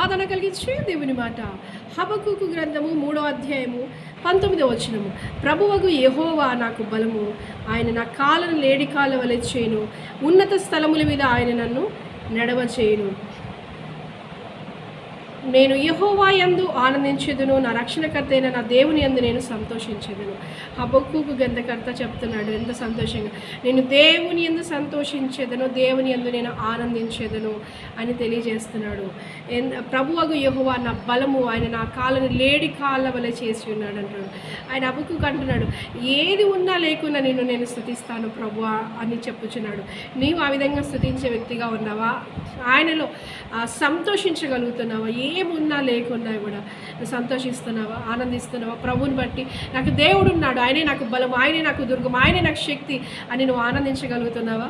ఆదరణ కలిగించే దేవుని మాట. హబకుకు గ్రంథము మూడో అధ్యాయము పంతొమ్మిదో వచనము. ప్రభువకు యహోవా నాకు బలము. ఆయన నా కాలను లేడి కాల వలె చేయను. ఉన్నత స్థలముల మీద ఆయన నన్ను నడవ చేయను నేను యహోవా యందు ఆనందించేదును నా రక్షణకర్త అయిన నా దేవుని యందు నేను సంతోషించేదను. హబక్కుకు గంధకర్త చెప్తున్నాడు ఎంత సంతోషంగా. నేను దేవుని యందు సంతోషించేదను దేవుని యందు నేను ఆనందించేదను అని తెలియజేస్తున్నాడు. ఎన్- ప్రభువగు యహోవా నా బలము ఆయన నా కాళ్ళను లేడి కాళ్ళ వలె చేసి ఉన్నాడు అంటాడు. ఆయన హబక్కుకు అంటున్నాడు ఏది ఉన్నా లేకున్నా నేను నేను స్థుతిస్తాను ప్రభు అని చెప్పుచున్నాడు. నీవు ఆ విధంగా స్థుతించే వ్యక్తిగా ఉన్నావా? ఆయనలో సంతోషించగలుగుతున్నావా? ఏ ఏమున్నా లేకున్నా కూడా సంతోషిస్తున్నావా ఆనందిస్తున్నావా? ప్రభుని బట్టి నాకు దేవుడు ఉన్నాడు ఆయనే నాకు బలం ఆయనే నాకు దుర్గం ఆయనే నాకు శక్తి అని నువ్వు ఆనందించగలుగుతున్నావా?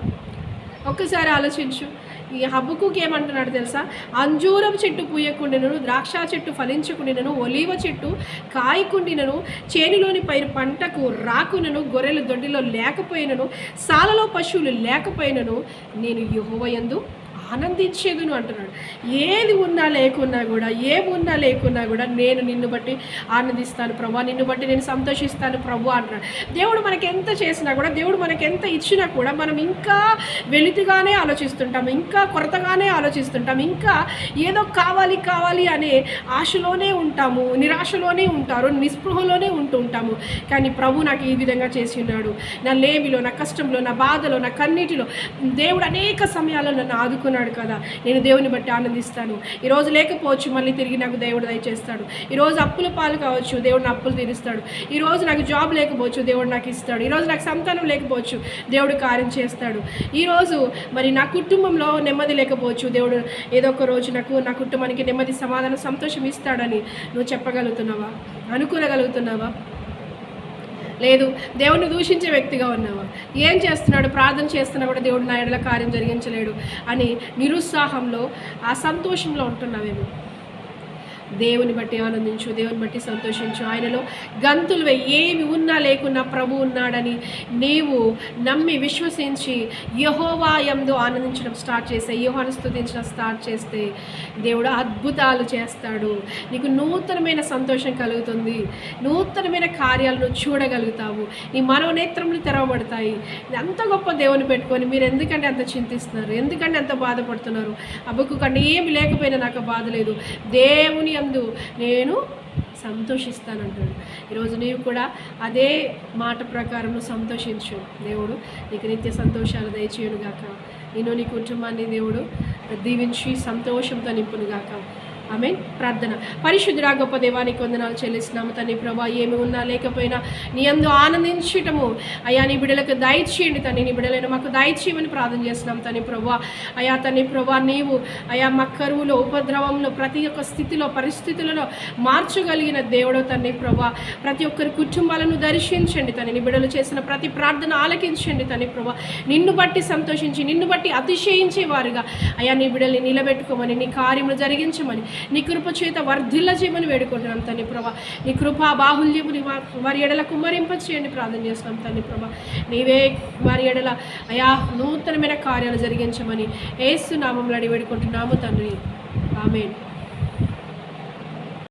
ఒక్కసారి ఆలోచించు. ఈ హబ్బుకుకి ఏమంటున్నాడు తెలుసా? అంజూరం చెట్టు పూయకుండినను ద్రాక్ష చెట్టు ఫలించకుండినను ఒలీవ చెట్టు కాయకుండినను చేనులోని పైరు పంటకు రాకునను గొర్రెల దొడ్డిలో లేకపోయినను సాలలో పశువులు లేకపోయినను నేను యుహోవయందు ఆనందించేదును అంటున్నాడు. ఏది ఉన్నా లేకున్నా కూడా ఏమున్నా లేకున్నా కూడా నేను నిన్ను బట్టి ఆనందిస్తాను ప్రభా నిన్ను బట్టి నేను సంతోషిస్తాను ప్రభు అంటున్నాడు. దేవుడు మనకి ఎంత చేసినా కూడా దేవుడు మనకి ఎంత ఇచ్చినా కూడా మనం ఇంకా వెలితిగానే ఆలోచిస్తుంటాం ఇంకా కొరతగానే ఆలోచిస్తుంటాం ఇంకా ఏదో కావాలి కావాలి అనే ఆశలోనే ఉంటాము నిరాశలోనే ఉంటారు నిస్పృహలోనే ఉంటూ ఉంటాము. కానీ ప్రభు నాకు ఈ విధంగా చేసి ఉన్నాడు. నా లేమిలో నా కష్టంలో నా బాధలో నా కన్నీటిలో దేవుడు అనేక సమయాల్లో నన్ను ఆదుకున్నాడు. కదా నేను దేవుని బట్టి ఆనందిస్తాను. ఈరోజు లేకపోవచ్చు మళ్ళీ తిరిగి నాకు దేవుడు దయచేస్తాడు. ఈరోజు అప్పుల పాలు కావచ్చు దేవుడు నా అప్పులు తీరుస్తాడు. ఈరోజు నాకు జాబ్ లేకపోవచ్చు దేవుడు నాకు ఇస్తాడు. ఈరోజు నాకు సంతానం లేకపోవచ్చు దేవుడు కార్యం చేస్తాడు. ఈరోజు మరి నా కుటుంబంలో నెమ్మది లేకపోవచ్చు దేవుడు ఏదో ఒక రోజు నాకు నా కుటుంబానికి నెమ్మది సమాధానం సంతోషం ఇస్తాడని నువ్వు చెప్పగలుగుతున్నావా? అనుకోగలుగుతున్నావా లేదు దేవుణ్ణి దూషించే వ్యక్తిగా ఉన్నావా. ఏం చేస్తున్నాడు? ప్రార్థన చేస్తున్నా కూడా దేవుడు నా ఎడల కార్యం జరిగించలేడు అని నిరుత్సాహంలో ఆ సంతోషంలో ఉంటున్నావేమో. దేవుని బట్టి ఆనందించు దేవుని బట్టి సంతోషించు. ఆయనలో గంతులు ఏమి ఉన్నా లేకున్నా ప్రభు ఉన్నాడని నీవు నమ్మి విశ్వసించి యహోవా ఆనందించడం స్టార్ట్ చేస్తే యోహాను స్తుతించడం స్టార్ట్ చేస్తే దేవుడు అద్భుతాలు చేస్తాడు. నీకు నూతనమైన సంతోషం కలుగుతుంది. నూతనమైన కార్యాలను చూడగలుగుతావు. నీ మనోనేత్రములు తెరవబడతాయి. అంత గొప్ప దేవుని పెట్టుకొని మీరు ఎందుకంటే అంత చింతిస్తున్నారు? ఎందుకంటే అంత బాధపడుతున్నారు? అబ్బకు కంటే ఏమి లేకపోయినా నాకు బాధ లేదు. దేవుని ఎందు నేను సంతోషిస్తానంటాడు ఈరోజు నీవు కూడా అదే మాట ప్రకారం సంతోషించు. దేవుడు నీకు నిత్య సంతోషాలు దయచేయును గాక నేను నీ కుటుంబాన్ని దేవుడు దీవించి సంతోషంతో నింపును గాక ఆమె ప్రార్థన. పరిశుద్ధుడా గొప్ప దేవానికి వందనాలు చెల్లిస్తున్నాము. తండ్రి ప్రభా ఏమి ఉన్నా లేకపోయినా నీ అందు ఆనందించటము. అయ్యా నీ బిడ్డలకు దయచేయండి తండ్రి నీ బిడ్డలను మాకు దయచేయమని ప్రార్థన చేస్తున్నాం తండ్రి ప్రభా. అయా తండ్రి ప్రభా నీవు అయా మా కరువులో ఉపద్రవంలో ప్రతి ఒక్క స్థితిలో పరిస్థితులలో మార్చగలిగిన దేవుడు తండ్రి ప్రభా. ప్రతి ఒక్కరి కుటుంబాలను దర్శించండి తండ్రి నీ బిడ్డలు చేసిన ప్రతి ప్రార్థన ఆలకించండి తండ్రి ప్రభా. నిన్ను బట్టి సంతోషించి నిన్ను బట్టి అతిశయించేవారుగా అయా నీ బిడ్డల్ని నిలబెట్టుకోమని నీ కార్యములు జరిగించమని నీ కృప చేత వర్ధిల్ల చేయమని వేడుకుంటున్నాం తండ్రి ప్రభా. నీ కృపా బాహుల్యముని వారి ఎడల కుమ్మరింప చేయండి ప్రార్థన చేస్తున్నాం తండ్రి ప్రభా. నీవే వారి ఎడల అయా నూతనమైన కార్యాలు జరిగించమని ఏసు నామంలో వేడుకుంటున్నాము తండ్రి ఆమెన్.